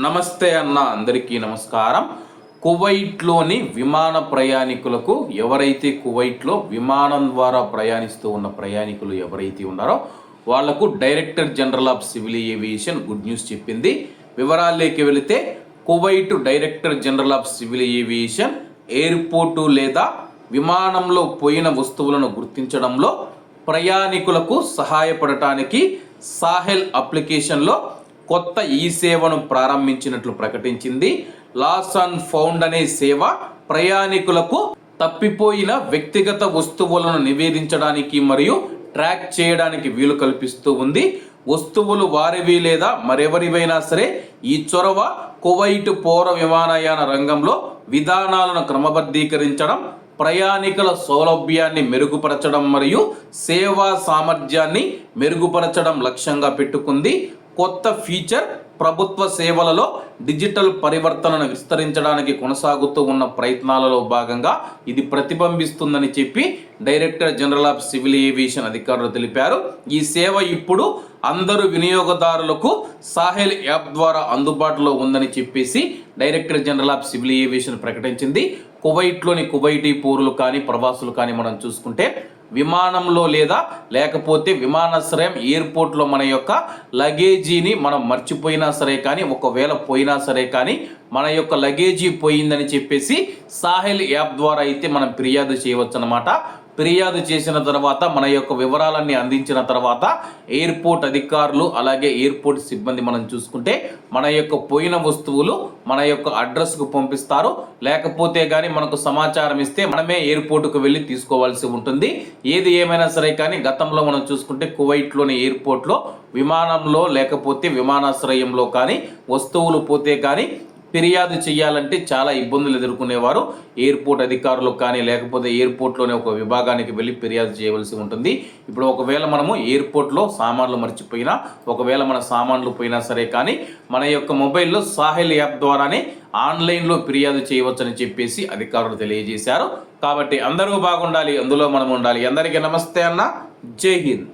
నమస్తే అన్న అందరికీ నమస్కారం. కువైట్లోని విమాన ప్రయాణికులకు ఎవరైతే కువైట్లో విమానం ద్వారా ప్రయాణిస్తూ ఉన్న ప్రయాణికులు ఎవరైతే ఉన్నారో వాళ్ళకు director general of civil aviation good news చెప్పింది. వివరాల్లోకి వెళితే Kuwait director general of civil aviation airport లేదా విమానంలో పోయిన వస్తువులను గుర్తించడంలో ప్రయాణికులకు సహాయపడటానికి సాహెల్ అప్లికేషన్లో కొత్త ఈ సేవను ప్రారంభించినట్లు ప్రకటించింది. లాస్ అండ్ ఫౌండ్ అనే సేవ ప్రయాణికులకు తప్పిపోయిన వ్యక్తిగత వస్తువులను నివేదించడానికి మరియు ట్రాక్ చేయడానికి వీలు కల్పిస్తూ ఉంది. వస్తువులు వారివి లేదా మరెవరివైనా సరే ఈ చొరవ కువైట్ పౌర విమానయాన రంగంలో విధానాలను క్రమబద్ధీకరించడం ప్రయాణికుల సౌలభ్యాన్ని మెరుగుపరచడం మరియు సేవా సామర్థ్యాన్ని మెరుగుపరచడం లక్ష్యంగా పెట్టుకుంది. కొత్త ఫీచర్ ప్రభుత్వ సేవలలో డిజిటల్ పరివర్తనను విస్తరించడానికి కొనసాగుతూ ఉన్న ప్రయత్నాలలో భాగంగా ఇది ప్రతిబింబిస్తుందని చెప్పి director general of civil aviation అధికారులు తెలిపారు. ఈ సేవ ఇప్పుడు అందరు వినియోగదారులకు సాహెల్ యాప్ ద్వారా అందుబాటులో ఉందని చెప్పేసి director general of civil aviation ప్రకటించింది. కువైట్లోని కువైటీ పౌరులు కానీ ప్రవాసులు కానీ మనం చూసుకుంటే విమానంలో లేదా లేకపోతే విమానాశ్రయం ఎయిర్పోర్ట్లో మన యొక్క లగేజీని మనం మర్చిపోయినా సరే కానీ ఒకవేళ పోయినా సరే కానీ మన యొక్క లగేజీ పోయిందని చెప్పేసి సాహెల్ యాప్ ద్వారా అయితే మనం ఫిర్యాదు చేయవచ్చు అనమాట ఫిర్యాదు చేసిన తర్వాత మన యొక్క వివరాలన్నీ అందించిన తర్వాత ఎయిర్పోర్ట్ అధికారులు అలాగే ఎయిర్పోర్ట్ సిబ్బంది మనం చూసుకుంటే మన యొక్క పోయిన వస్తువులు మన యొక్క అడ్రస్కు పంపిస్తారు. లేకపోతే కానీ మనకు సమాచారం ఇస్తే మనమే ఎయిర్పోర్ట్కు వెళ్ళి తీసుకోవాల్సి ఉంటుంది. ఏది ఏమైనా సరే కానీ గతంలో మనం చూసుకుంటే కువైట్లోని ఎయిర్పోర్ట్లో విమానంలో లేకపోతే విమానాశ్రయంలో కానీ వస్తువులు పోతే కానీ ఫిర్యాదు చేయాలంటే చాలా ఇబ్బందులు ఎదుర్కొనేవారు. ఎయిర్పోర్ట్ అధికారులు కానీ లేకపోతే ఎయిర్పోర్ట్లోనే ఒక విభాగానికి వెళ్ళి ఫిర్యాదు చేయవలసి ఉంటుంది. ఇప్పుడు ఒకవేళ మనము ఎయిర్పోర్ట్లో సామాన్లు మర్చిపోయినా ఒకవేళ మన సామాన్లు పోయినా సరే కానీ మన యొక్క మొబైల్లో సాహిల్ యాప్ ద్వారానే ఆన్లైన్లో ఫిర్యాదు చేయవచ్చని చెప్పేసి అధికారులు తెలియజేశారు. కాబట్టి అందరూ బాగుండాలి అందులో మనం ఉండాలి అందరికీ నమస్తే అన్న. జై హింద్.